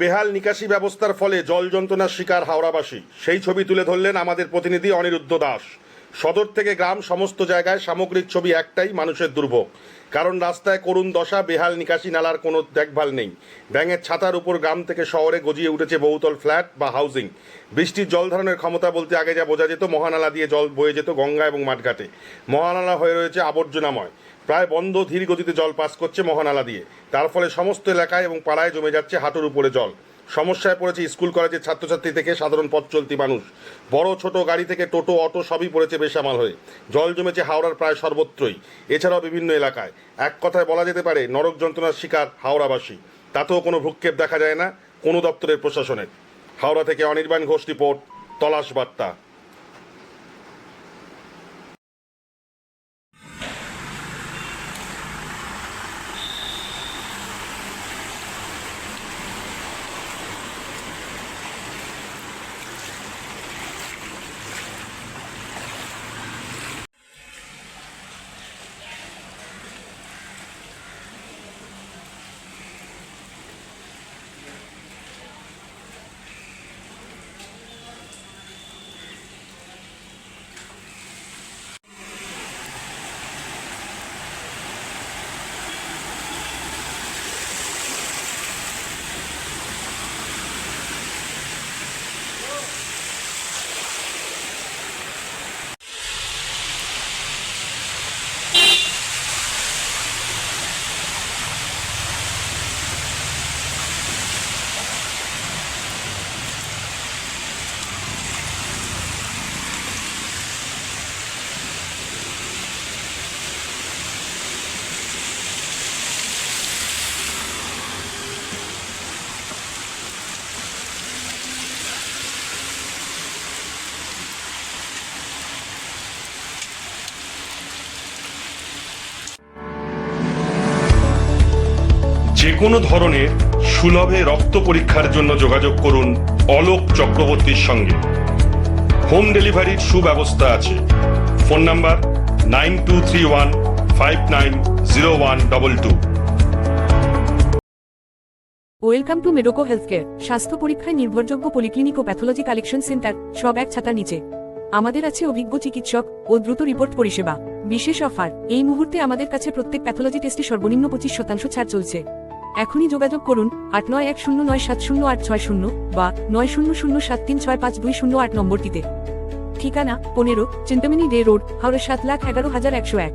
বেহাল নিকাশি ব্যবস্থার ফলে জল যন্ত্রণার শিকার হাওড়াবাসী। সেই ছবি তুলে ধরলেন আমাদের প্রতিনিধি অনিরুদ্ধ দাস। সদর থেকে গ্রাম সমস্ত জায়গায় সামগ্রিক ছবি একটাই, মানুষের দুর্ভোগ। কারণ রাস্তায় করুণ দশা, বেহাল নিকাশি নালার কোনো দেখভাল নেই। ব্যাঙের ছাতার উপর গ্রাম থেকে শহরে গজিয়ে উঠেছে বহুতল ফ্ল্যাট বা হাউজিং। বৃষ্টির জল ধারণের ক্ষমতা বলতে আগে যা বোঝা যেত, মহানালা দিয়ে জল বয়ে যেত গঙ্গা এবং মাঠঘাটে। মহানালা হয়ে রয়েছে আবর্জনাময়। প্রায় বন্ধ, ধীর গতিতে জল পাস করছে মহানালা দিয়ে। তার ফলে সমস্ত এলাকায় এবং পাড়ায় জমে যাচ্ছে হাঁটুর উপরে জল। সমস্যায় পড়েছে স্কুল, কলেজের ছাত্রছাত্রী থেকে সাধারণ পথ চলতি মানুষ। বড়, ছোট গাড়ি থেকে টোটো, অটো সবই পড়েছে বেসামাল হয়ে। জল জমেছে হাওড়ার প্রায় সর্বত্রই। এছাড়াও বিভিন্ন এলাকায়। এক কথায় বলা যেতে পারে, নরক যন্ত্রণার শিকার হাওড়াবাসী। তাতেও কোনো ভ্রুক্ষেপ দেখা যায় না কোনো দপ্তরের প্রশাসনের। হাওড়া থেকে অনির্বাণ ঘোষ রিপোর্ট, তলাশ বার্তা। যে কোনো ধরনের সুলভে রক্ত পরীক্ষার জন্য যোগাযোগ করুন অলোক চক্রবর্তীর সঙ্গে। হোম ডেলিভারির সুব্যবস্থা আছে। Phone number nine two three one five nine zero one double two. Welcome to Medoco healthcare, স্বাস্থ্য পরীক্ষায় নির্ভরযোগ্য পলিক্লিনিক ও প্যাথোলজি কালেকশন সেন্টার, সব এক ছাতার নিচে। আমাদের আছে অভিজ্ঞ চিকিৎসক ও দ্রুত রিপোর্ট পরিষেবা। বিশেষ অফার, এই মুহূর্তে আমাদের কাছে প্রত্যেক প্যাথোলজি টেস্টে সর্বনিম্ন পঁচিশ শতাংশ ছাড় চলছে। এখনই যোগাযোগ করুন আট নয় এক শূন্য নয় সাত শূন্য আট ছয় শূন্য বা নয় শূন্য শূন্য সাত তিন ছয় পাঁচ দুই শূন্য আট নম্বরটিতে। ঠিকানা, পনেরো চিন্তামিনী ডে রোড, হাওড়া সাত লাখ এগারো হাজার একশো এক।